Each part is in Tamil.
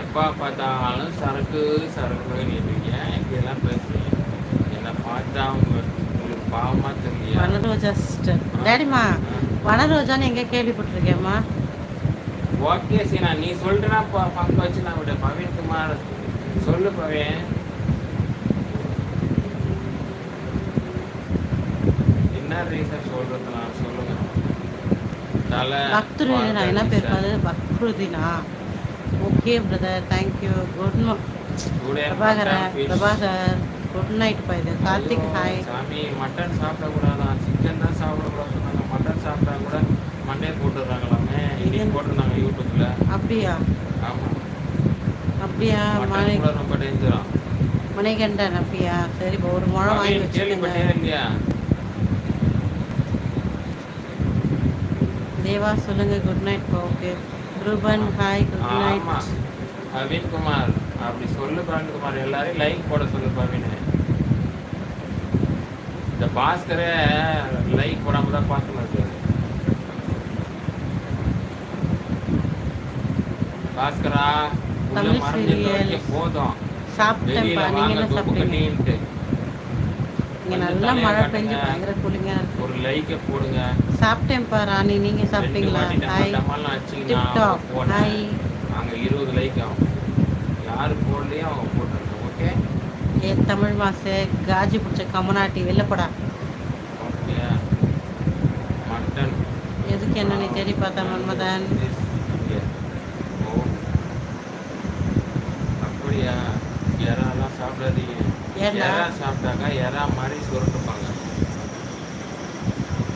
எப்போ பார்த்தாலும் சரக்கு சரக்கு இருக்கீங்க இப்படியெல்லாம் பேசுறீங்க. என்னை பார்த்தா உங்க உங்களுக்கு பாவமா தெரியலையா வனரோஜா சிஸ்டர் டேடிமா வனரோஜான்னு எங்கே கேள்விப்பட்டிருக்கேம்மா? ஓகே சீனா. நீ சொல்லிட்டுனா பங்கு வச்சு நான் விட பவீன் குமார் சொல்லு பவீன் என்ன ரீசன் சொல்றது நான் சொல்லுங்க. தலை பக்துருதினா என்ன பேர் அது பக்ருதினா? Okay brother thank you good Prabhakara Prabhakar good night பா இது கார்த்திக் ஹாய் சாமி மட்டன் சாப்பிடக்கூடாதான். சிக்கன் தான் சாப்பிடக்கூடாது சொன்னாங்க. மட்டன் சாப்பிட்டா கூட மண்டே போட்டுடுறாங்களாமே. இன்னைக்கு போட்டிருந்தாங்க யூடியூப்ல. அப்படியா? ஆமா. அப்படியா? மணி ரொம்ப டேஞ்சரா மணிகண்டன் அப்படியா? சரி ஒரு முழம் வாங்கி வச்சுக்கோங்க. தேவா சொல்லுங்க. Good night okay Ruban hi good night ஆமா. பவீன் குமார் அப்படி சொல்லு பவீன் குமார் எல்லாரையும் லைக் போட சொல்லு பவீன். இந்த பாஸ்கரே லைக் போடாம தான் இருக்காரு பாஸ்கரா போதும். வெளியில சாப்பிட்டேன்ப்பா நீங்க சாப்பிட்டீங்க? இங்க நல்லா மழை. பெஞ்சு பயங்கர கூலிங்கா ஒரு லைக்கை போடுங்க. சாப்பிட்டேன்ப்பா ராணி நீங்க ரெண்டு சாப்பிட்டீங்களா? Hi tiptop. ஹாய் அங்க இருபது லைக் ஆகும். யாரு போடலையோ அவங்க போட்டுருங்க ஓகே? ஏ தமிழ் மாசு காஜி பிடிச்ச கமனாட்டி வெளிலப்படா ஓகே. மட்டன். எதுக்கு என்ன நீ தேடி பார்த்தா மன்மதன் இங்கே. ஓ அப்படியா எறாலாம் சாப்பிடாதீங்க எறா சாப்பிட்டாக்கா எறா மாதிரி சுருட்டுப்பாங்க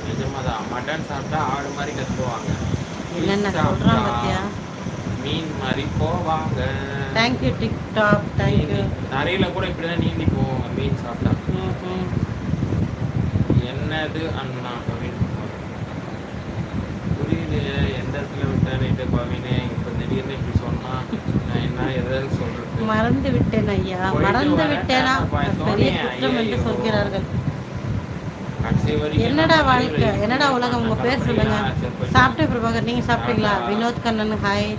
நிஜமாதான். மட்டன் சாப்பிட்டா ஆடு மாதிரி கத்துவாங்க. என்னென்ன பாத்தியா? மீன் மாதிரி போவாங்க. தேங்க்யூ டிக்டாக் தேங்க்யூ தரையில கூட இப்படிதான் நீந்தி போவாங்க மீன் சாப்பிட்டா. என்னது அண்ணா பவீன் புரியலையே எந்த இடத்துல விட்டானிட்டு பவீனே. இப்போ திடீர்னு இப்படி சொன்னா நான் என்ன எதாவது சொல்றது? மறந்து விட்டேன் ஐயா மறந்து. விட்டேனா பெரிய குற்றம் என்று. சொல்கிறார்கள். என்னடா வாழ்க்கை? என்னடா. உலகம்? உங்க பேர்? சொல்லுங்க. சாப்பிட்டே பிரபாகர் நீங்க சாப்பிட்டீங்களா? சாப்பிட்டா. வினோத் கண்ணன் ஹாய்.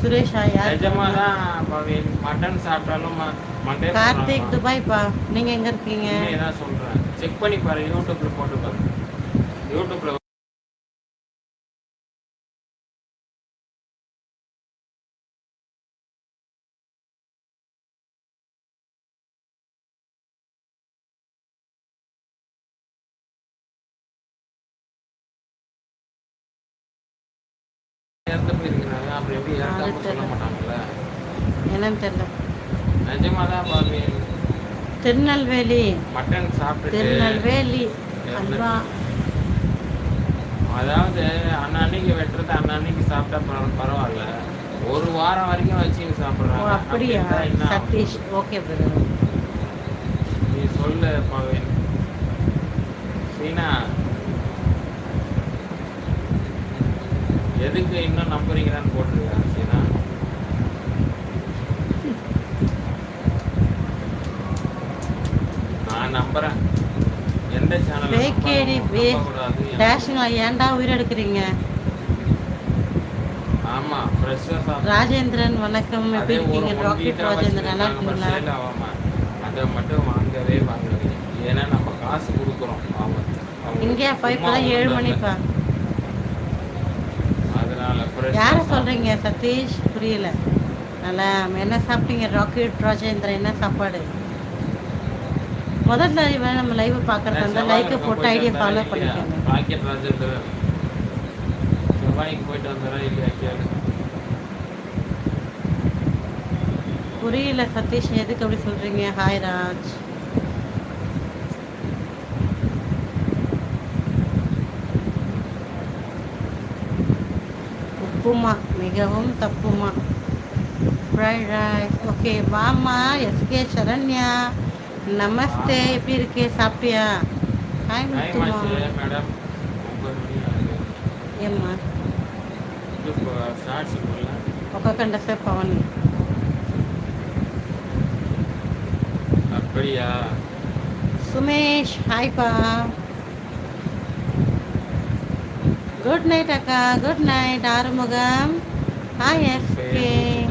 சுரேஷ் ஹாய். கார்த்திக். துபாய் பா நீங்க எங்க இருக்கீங்க? செக் பண்ணி பாரு யூடியூப்ல போட்டு யூடியூப்ல இறந்து போயிருக்கிறாங்க. அப்புறம் எப்படி இறக்காம அது சொல்ல தெரியல. மாட்டாங்கல்ல? என்னன்னு தெரியல. நிஜமாதான் பவீன் திருநெல்வேலி. மட்டன் திருநெல்வேலி. அல்வா அதாவது அன்னன்னைக்கு வெட்டுறது அன்னன்னைக்கு சாப்பிட்டா பரவ- பரவாயில்ல. ஒரு வாரம் வரைக்கும் வச்சு சாப்பிடுறாங்க. அப்படியா? சதீஷ் ஓகே பிரதர் நீ சொல்லு பவன் சீனா எதுக்கு இன்னும் நம்புறீங்கன்னு போட்டிருக்காங்க சீனா? நான் நம்புறேன். எந்த சேனல் பேக்கேடி வே டேஷுங்க ஏன்டா உயிரெடுக்கிறீங்க? ஆமா ராஜேந்திரன் வணக்கம். எப்படி இருக்கீங்க? ராக்கெட் ராஜேந்திரன் நல்லா இருக்கீங்களா. அதை மட்டும் வாங்கவே வாங்குறீங்க ஏன்னா நம்ம காசு கொடுக்குறோம் அவங்க இங்கே பைப்பெல்லாம் ஏழு மணிப்பா? யாரை சொல்றீங்க சதீஷ்? புரியல. நல்லா என்ன சாப்பிட்டீங்க? ராக்கெட் ராஜேந்திரன் என்ன சாப்பாடு? முதல்ல நம்ம லைவ் பார்க்கறதா லைக்கை பக்கம் போட்டு ஐடியா ஃபாலோ? பண்ணிக்கோங்க. ராக்கெட் ராஜேந்திரன். போயிட்டு வந்தாரா இல்லையா புரியல சதீஷ். எதுக்கு அப்படி சொல்றீங்க? ஹாய் ராஜ். உப்புமா மிகவும் தப்புமா ஃப்ரைட் ரைஸ் ஓகே வாமா எஸ்கே சரண்யா நமஸ்தே எப்படி இருக்கே சாப்பிட்டியா ஹாய் டைம் முத்துமா ஆச்சு மேடம் ஒன்பது மணி ஆகுது ஏம்மா இது இப்போ ஷார்ட்ஸ் போடல ఒక గంట సేపు పవన్ அப்படியா Sumesh hi Good night, Akka. Good night, Arumugam. Hi, FK.